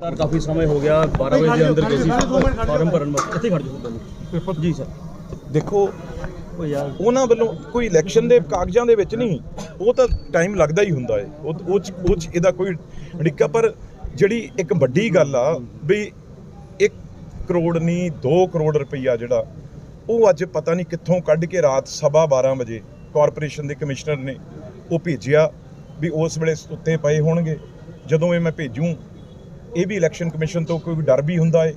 Sir ਕਾਫੀ ਸਮੇਂ ਹੋ ਗਿਆ 12 ਵਜੇ ਦੇ ਅੰਦਰ ਕਿਸੇ ਫਾਰਮ ਭਰਨ ਵਾਸਤੇ। ਇੱਥੇ ਖੜ ਜਾਓ। ਤੁਹਾਨੂੰ ਜੀ ਸਰ। ਦੇਖੋ ਉਹ ਯਾਰ। ਉਹਨਾਂ ਵੱਲੋਂ ਕੋਈ ਇਲੈਕਸ਼ਨ ਦੇ ਕਾਗਜ਼ਾਂ ਦੇ ਵਿੱਚ ਨਹੀਂ ਉਹ ਤਾਂ ਟਾਈਮ ਲੱਗਦਾ ਹੀ ਹੁੰਦਾ ਹੈ ਉਹ ਉਹ 'ਚ ਉਹ 'ਚ ਇਹਦਾ ਕੋਈ ਅੜਿੱਕਾ ਪਰ ਜਿਹੜੀ ਇੱਕ ਵੱਡੀ ਗੱਲ ਆ ਵੀ 1 ਕਰੋੜ ਨਹੀਂ 2 ਕਰੋੜ ਰੁਪਈਆ ਜਿਹੜਾ ਉਹ ਅੱਜ ਪਤਾ ਨਹੀਂ ਕਿੱਥੋਂ ਕੱਢ ਕੇ ਰਾਤ ਸਵਾ 12 ਵਜੇ ਕਾਰਪੋਰੇਸ਼ਨ ਦੇ ਕਮਿਸ਼ਨਰ ਨੇ ਉਹ ਭੇਜਿਆ ਵੀ ਉਸ ਵੇਲੇ ਸੁੱਤੇ ਪਏ ਹੋਣਗੇ। ਜਦੋਂ ਇਹ ਮੈਂ ਭੇਜੂੰ ਇਹ ਵੀ ਇਲੈਕਸ਼ਨ ਕਮਿਸ਼ਨ ਤੋਂ ਕੋਈ ਡਰ ਵੀ ਹੁੰਦਾ ਹੈ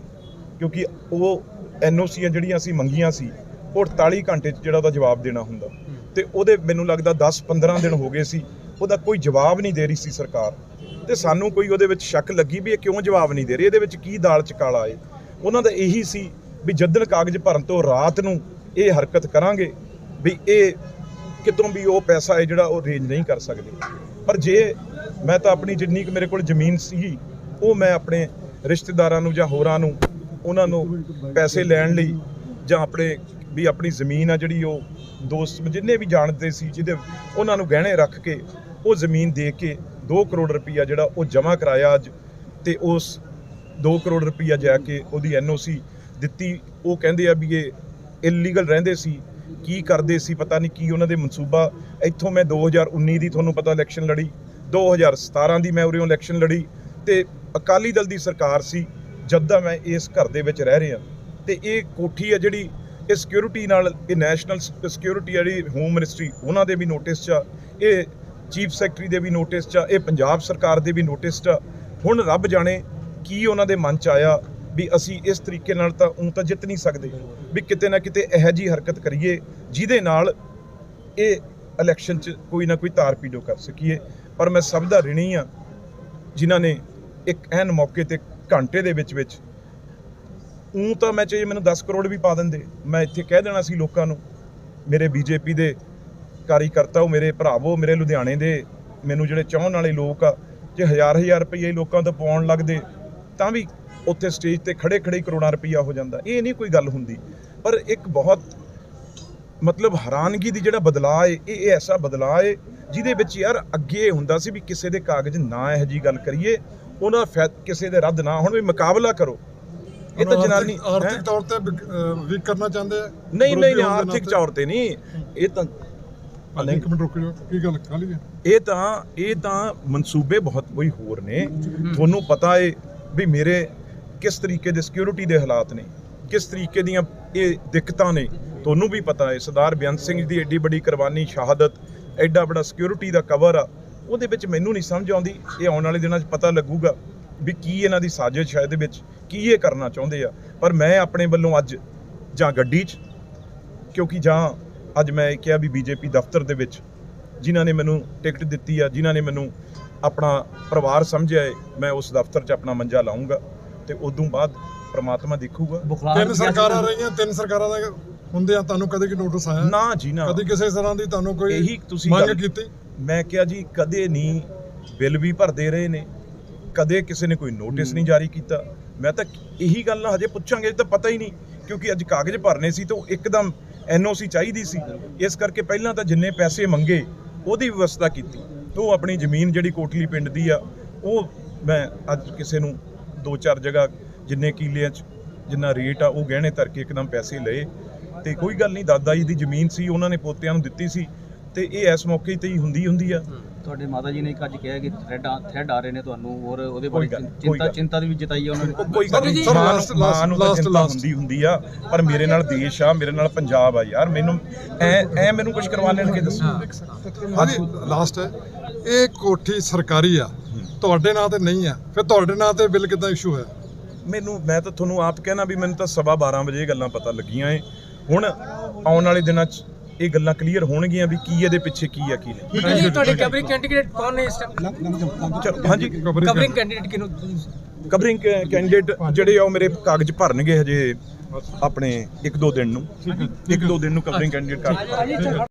ਕਿਉਂਕਿ ਉਹ ਐਨਓਸੀਆਂ ਜਿਹੜੀਆਂ ਅਸੀਂ ਮੰਗੀਆਂ ਸੀ, ਉਹ 48 ਘੰਟੇ 'ਚ ਜਿਹੜਾ ਉਹਦਾ ਜਵਾਬ ਦੇਣਾ ਹੁੰਦਾ। ਤੇ ਉਹਦੇ ਮੈਨੂੰ ਲੱਗਦਾ 10-15 ਦਿਨ ਹੋ ਗਏ ਸੀ, ਉਹਦਾ ਕੋਈ ਜਵਾਬ ਨਹੀਂ ਦੇ ਰਹੀ ਸੀ ਸਰਕਾਰ। ਤੇ ਸਾਨੂੰ ਕੋਈ ਉਹਦੇ ਵਿੱਚ ਸ਼ੱਕ ਲੱਗੀ ਵੀ ਇਹ ਕਿਉਂ ਜਵਾਬ ਨਹੀਂ ਦੇ ਰਹੀ? ਇਹਦੇ ਵਿੱਚ ਕੀ ਦਾਲ ਚ ਕਾਲਾ ਏ ਉਹਨਾਂ ਦਾ ਇਹੀ ਸੀ ਵੀ ਜੱਦਨ ਕਾਗਜ਼ ਭਰਨ ਤੋਂ ਰਾਤ ਨੂੰ ਇਹ ਹਰਕਤ ਕਰਾਂਗੇ ਵੀ ਇਹ ਕਿਤੋਂ ਵੀ ਉਹ ਪੈਸਾ ਹੈ ਜਿਹੜਾ ਉਹ ਰੇਂਜ ਨਹੀਂ ਕਰ ਸਕਦੇ। ਪਰ ਜੇ ਮੈਂ ਤਾਂ ਆਪਣੀ ਜਿੰਨੀ ਕੁ ਮੇਰੇ ਕੋਲ ਜ਼ਮੀਨ ਸੀ ਉਹ ਮੈਂ ਆਪਣੇ ਰਿਸ਼ਤੇਦਾਰਾਂ ਨੂੰ ਜਾਂ ਹੋਰਾਂ ਨੂੰ, ਉਹਨਾਂ ਨੂੰ ਪੈਸੇ ਲੈਣ ਲਈ ਜਾਂ ਆਪਣੇ ਵੀ ਆਪਣੀ ਜ਼ਮੀਨ ਆ ਜਿਹੜੀ ਉਹ ਦੋਸਤ ਜਿੰਨੇ ਵੀ ਜਾਣਦੇ ਸੀ ਜਿਹਦੇ ਉਹਨਾਂ ਨੂੰ ਗਹਿਣੇ ਰੱਖ ਕੇ ਉਹ ਜ਼ਮੀਨ ਦੇ ਕੇ 2 ਕਰੋੜ ਰੁਪਈਆ ਜਿਹੜਾ ਉਹ ਜਮ੍ਹਾਂ ਕਰਾਇਆ ਅੱਜ ਤੇ ਉਸ 2 ਕਰੋੜ ਰੁਪਈਆ ਜਾ ਕੇ ਉਹਦੀ ਐਨਓਸੀ ਦਿੱਤੀ। ਉਹ ਕਹਿੰਦੇ ਆ ਵੀ ਇਹ ਇਲੀਗਲ ਰਹਿੰਦੇ ਸੀ, ਕੀ ਕਰਦੇ ਸੀ ਪਤਾ ਨਹੀਂ ਕੀ ਉਹਨਾਂ ਦੇ ਮਨਸੂਬਾ। ਇੱਥੋਂ ਮੈਂ 2019 ਦੀ ਤੁਹਾਨੂੰ ਪਤਾ ਇਲੈਕਸ਼ਨ ਲੜੀ 2017 ਦੀ ਮੈਂ ਉਰਿਓਂ ਇਲੈਕਸ਼ਨ ਲੜੀ। ਤੇ ਅਕਾਲੀ ਦਲ ਦੀ ਸਰਕਾਰ ਸੀ, ਜਦ ਦਾ ਮੈਂ ਇਸ ਘਰ ਦੇ ਵਿੱਚ ਰਹਿ ਰਿਹਾ। ਤੇ ਇਹ ਕੋਠੀ ਆ ਜਿਹੜੀ, ਇਹ ਸਿਕਿਉਰਿਟੀ ਨਾਲ, ਇਹ ਨੈਸ਼ਨਲ ਸਿਕਿਉਰਿਟੀ ਜਿਹੜੀ ਹੋਮ ਮਿਨਿਸਟਰੀ ਉਹਨਾਂ ਦੇ ਵੀ ਨੋਟਿਸ 'ਚ ਆ, ਇਹ ਚੀਫ ਸੈਕਟਰੀ ਦੇ ਵੀ ਨੋਟਿਸ 'ਚ ਆ, ਇਹ ਪੰਜਾਬ ਸਰਕਾਰ ਦੇ ਵੀ ਨੋਟਿਸ 'ਚ ਆ। ਹੁਣ ਰੱਬ ਜਾਣੇ ਕੀ ਉਹਨਾਂ ਦੇ ਮਨ 'ਚ ਆਇਆ ਵੀ ਅਸੀਂ ਇਸ ਤਰੀਕੇ ਨਾਲ ਤਾਂ ਉਹ ਤਾਂ ਜਿੱਤ ਨਹੀਂ ਸਕਦੇ, ਵੀ ਕਿਤੇ ਨਾ ਕਿਤੇ ਇਹੋ ਜੀ ਹਰਕਤ ਕਰੀਏ, ਜਿਹਦੇ ਨਾਲ ਇਹ ਇਲੈਕਸ਼ਨ 'ਚ ਕੋਈ ਨਾ ਕੋਈ ਤਾਰ ਪੀੜੋ ਕਰ ਸਕੀਏ। ਪਰ ਮੈਂ ਸਭ ਦਾ ਰਿਣੀ ਆ, ਜਿਨ੍ਹਾਂ ਨੇ ਇੱਕ ਐਨ ਮੌਕੇ ਤੇ ਘੰਟੇ ਦੇ ਵਿੱਚ ਵਿੱਚ। ਉਂ ਤਾਂ ਮੈਂ ਚਾਹੇ ਮੈਨੂੰ 10 ਕਰੋੜ ਵੀ ਪਾ ਦਿੰਦੇ, ਮੈਂ ਇੱਥੇ ਕਹਿ ਦੇਣਾ ਸੀ ਲੋਕਾਂ ਨੂੰ, ਮੇਰੇ ਬੀਜੇਪੀ ਦੇ ਕਾਰੀਕਰਤਾ ਉਹ ਮੇਰੇ ਭਰਾਵੋ ਮੇਰੇ ਲੁਧਿਆਣੇ ਦੇ ਮੈਨੂੰ ਜਿਹੜੇ ਚਾਹਣ ਵਾਲੇ ਲੋਕ ਆ, ਜੇ ਹਜ਼ਾਰ ਹਜ਼ਾਰ ਰੁਪਏ ਲੋਕਾਂ ਤੋਂ ਪਾਉਣ ਲੱਗਦੇ, ਤਾਂ ਵੀ ਉੱਥੇ ਸਟੇਜ ਤੇ ਖੜੇ ਖੜੇ ਕਰੋੜਾਂ ਰੁਪਈਆ ਹੋ ਜਾਂਦਾ। ਇਹ ਨਹੀਂ ਕੋਈ ਗੱਲ ਹੁੰਦੀ। ਪਰ ਇੱਕ ਬਹੁਤ ਮਤਲਬ ਹੈਰਾਨਗੀ ਦੀ ਜਿਹੜਾ ਬਦਲਾਅ ਹੈ ਇਹ ਐਸਾ ਬਦਲਾਅ ਹੈ ਜਿਹਦੇ ਵਿੱਚ ਯਾਰ ਅੱਗੇ ਇਹ ਹੁੰਦਾ ਸੀ ਵੀ ਕਿਸੇ ਦੇ ਕਾਗਜ਼ ਨਾ ਇਹੋ ਜੀ ਗੱਲ ਕਰੀਏ ਉਹਨਾਂ ਕਿਸੇ ਦੇ ਰੱਦ ਨਾ ਹੁਣ ਵੀ ਮੁਕਾਬਲਾ ਕਰੋ। ਇਹ ਤਾਂ ਜਨਾਨੀ ਹੈਂ? ਆਰਥਿਕ ਤੌਰ ਤੇ ਵੀਕ ਕਰਨਾ ਚਾਹੁੰਦੇ ਆ? ਨਹੀਂ ਨਹੀਂ ਆਰਥਿਕ। ਤੌਰ ਤੇ ਨਹੀਂ। ਇਹ ਤਾਂ ਇੱਕ ਮਿੰਟ ਰੁਕ ਜਾਓ ਕੀ ਗੱਲ ਖਾਲੀ ਹੈ? ਇਹ ਤਾਂ ਇਹ ਤਾਂ ਮਨਸੂਬੇ ਬਹੁਤ ਕੋਈ ਹੋਰ ਨੇ। ਤੁਹਾਨੂੰ ਪਤਾ ਏ ਵੀ ਮੇਰੇ ਕਿਸ ਤਰੀਕੇ ਦੇ ਸਿਕਿਉਰਿਟੀ ਦੇ ਹਾਲਾਤ ਨੇ ਕਿਸ ਤਰੀਕੇ ਦੀਆਂ ਇਹ ਦਿੱਕਤਾਂ ਨੇ। ਤੁਹਾਨੂੰ ਵੀ ਪਤਾ ਏ ਸਰਦਾਰ ਬੇਅੰਤ ਸਿੰਘ ਦੀ ਐਡੀ ਵੱਡੀ ਕੁਰਬਾਨੀ ਸ਼ਹਾਦਤ ਐਡਾ ਬੜਾ ਸਿਕਿਉਰਿਟੀ ਦਾ ਕਵਰ ਆ। ਉਹਦੇ ਵਿੱਚ ਮੈਨੂੰ ਨਹੀਂ ਸਮਝ ਆਉਂਦੀ ਇਹ ਆਉਣ ਵਾਲੇ ਦਿਨਾਂ 'ਚ ਪਤਾ ਲੱਗੂਗਾ ਵੀ ਕੀ ਇਹਨਾਂ ਦੀ ਸਾਜ਼ਿਸ਼ ਹੈ ਇਹਦੇ ਵਿੱਚ ਕੀ ਇਹ ਕਰਨਾ ਚਾਹੁੰਦੇ ਆ। ਪਰ ਮੈਂ ਆਪਣੇ ਵੱਲੋਂ ਅੱਜ ਜਾਂ ਗੱਡੀ 'ਚ ਕਿਉਂਕਿ ਜਾਂ ਅੱਜ ਮੈਂ ਇਹ ਕਿਹਾ ਵੀ ਬੀਜੇਪੀ ਦਫ਼ਤਰ ਦੇ ਵਿੱਚ ਜਿਨ੍ਹਾਂ ਨੇ ਮੈਨੂੰ ਟਿਕਟ ਦਿੱਤੀ ਆ ਜਿਨ੍ਹਾਂ ਨੇ ਮੈਨੂੰ ਆਪਣਾ ਪਰਿਵਾਰ ਸਮਝਿਆ ਹੈ ਮੈਂ ਉਸ ਦਫ਼ਤਰ 'ਚ ਆਪਣਾ ਮੰਜਾ ਲਾਉਂਗਾ ਤੇ ਉਦੋਂ ਬਾਅਦ ਪ੍ਰਮਾਤਮਾ ਦੇਖੂਗਾ। ਤਿੰਨ ਸਰਕਾਰਾਂ ਰਹੀਆਂ ਤਿੰਨ ਸਰਕਾਰਾਂ ਦਾ ਹੁੰਦੇ ਆ ਤੁਹਾਨੂੰ ਕਦੇ ਕੀ ਨੋਟਿਸ ਆਇਆ? ਨਾ ਜੀ ਨਾ। ਕਦੀ ਕਿਸੇ ਤਰ੍ਹਾਂ ਦੀ ਤੁਹਾਨੂੰ ਕੋਈ ਇਹੀ ਤੁਸੀਂ ਮੰਗ ਕੀਤੀ? ਮੈਂ ਕਿਹਾ ਜੀ ਕਦੇ ਨਹੀਂ ਬਿੱਲ ਵੀ ਭਰਦੇ ਰਹੇ ਨੇ। ਕਦੇ ਕਿਸੇ ਨੇ ਕੋਈ ਨੋਟਿਸ ਨਹੀਂ ਜਾਰੀ ਕੀਤਾ। ਮੈਂ ਤਾਂ ਇਹੀ ਗੱਲ ਹਜੇ ਪੁੱਛਾਂਗੇ ਤਾਂ ਪਤਾ ਹੀ ਨਹੀਂ ਕਿਉਂਕਿ ਅੱਜ ਕਾਗਜ਼ ਭਰਨੇ ਸੀ ਤਾਂ ਇੱਕਦਮ ਐਨਓਸੀ ਚਾਹੀਦੀ ਸੀ। ਇਸ ਕਰਕੇ ਪਹਿਲਾਂ ਤਾਂ ਜਿੰਨੇ ਪੈਸੇ ਮੰਗੇ ਉਹਦੀ ਵਿਵਸਥਾ ਕੀਤੀ। ਉਹ ਆਪਣੀ ਜ਼ਮੀਨ ਜਿਹੜੀ ਕੋਟਲੀ ਪਿੰਡ ਦੀ ਆ ਉਹ ਮੈਂ ਅੱਜ ਕਿਸੇ ਨੂੰ ਦੋ ਚਾਰ ਜਗ੍ਹਾ ਜਿੰਨੇ ਕਿੱਲਿਆਂ 'ਚ ਜਿੰਨਾ ਰੇਟ ਆ ਉਹ ਗਹਿਣੇ ਧਰ ਕੇ ਇੱਕਦਮ ਪੈਸੇ ਲਏ। ਤੇ ਕੋਈ ਗੱਲ ਨਹੀਂ ਦਾਦਾ ਜੀ ਦੀ ਜ਼ਮੀਨ ਸੀ ਉਹਨਾਂ ਨੇ ਪੋਤਿਆਂ ਨੂੰ ਦਿੱਤੀ ਸੀ। ਤੇ ਇਹ ਇਸ ਮੌਕੇ ਤੇ ਹੀ ਹੁੰਦੀ ਹੁੰਦੀ ਆ। ਤੁਹਾਡੇ ਮਾਤਾ ਜੀ ਨੇ ਇੱਕ ਅੱਜ ਕਿਹਾ ਕਿ ਥ੍ਰੈਡ ਆ ਥ੍ਰੈਡ ਆ ਰਹੇ ਨੇ ਤੁਹਾਨੂੰ ਔਰ ਉਹਦੇ ਬਾਰੇ ਚਿੰਤਾ। ਚਿੰਤਾ ਦੀ ਵੀ ਜਤਾਈ ਹੈ ਉਹਨਾਂ ਨੇ। ਕੋਈ ਗੱਲ ਨਹੀਂ। last- ਚਿੰਤਾ last- ਹੁੰਦੀ ਹੁੰਦੀ ਆ ਪਰ ਮੇਰੇ ਨਾਲ ਦੇਸ਼ ਆ ਮੇਰੇ ਨਾਲ ਪੰਜਾਬ ਆ ਯਾਰ ਮੈਨੂੰ ਐ ਐ ਮੈਨੂੰ ਕੁਝ ਕਰਵਾ ਲੈਣਗੇ ਦੱਸੋ। ਹਾਂਜੀ ਲਾਸਟ ਹੈ। ਇਹ ਕੋਠੀ ਸਰਕਾਰੀ ਆ ਤੁਹਾਡੇ ਨਾਂ ਤੇ ਨਹੀਂ ਆ ਫਿਰ ਤੁਹਾਡੇ ਨਾਂ ਤੇ ਬਿੱਲ ਕਿਦਾਂ ਇਸ਼ੂ ਹੋਇਆ? ਮੈਨੂੰ ਮੈਂ ਤਾਂ ਤੁਹਾਨੂੰ ਆਪ ਕਹਿਣਾ ਵੀ ਮੈਨੂੰ ਤਾਂ ਸਵਾ 12 ਵਜੇ ਇਹ ਗੱਲਾਂ ਪਤਾ ਲੱਗੀਆਂ ਏ। ਹੁਣ ਆਉਣ ਵਾਲੇ ਦਿਨਾਂ 'ਚ ਇਹ ਗੱਲਾਂ ਕਲੀਅਰ ਹੋਣਗੀਆਂ ਵੀ ਕੀ ਇਹਦੇ ਪਿੱਛੇ ਕੀ ਆ ਕੀ ਨਹੀਂ। ਤੁਹਾਡੇ. ਕਵਰਿੰਗ ਕੈਂਡੀਡੇਟ ਕੌਣ ਨੇ ਇਸ ਟਾਈਮ ਚਲੋ, ਹਾਂਜੀ। ਕਵਰਿੰਗ ਕੈਂਡੀਡੇਟ ਕਿਨੂੰ ਕਵਰਿੰਗ ਕੈਂਡੀਡੇਟ ਜਿਹੜੇ ਆ ਉਹ ਮੇਰੇ ਕਾਗਜ਼ ਭਰਨਗੇ ਹਜੇ ਆਪਣੇ 1-2 ਦਿਨ ਨੂੰ। 1-2 ਦਿਨ ਨੂੰ ਕਵਰਿੰਗ ਕੈਂਡੀਡੇਟ ਕਰ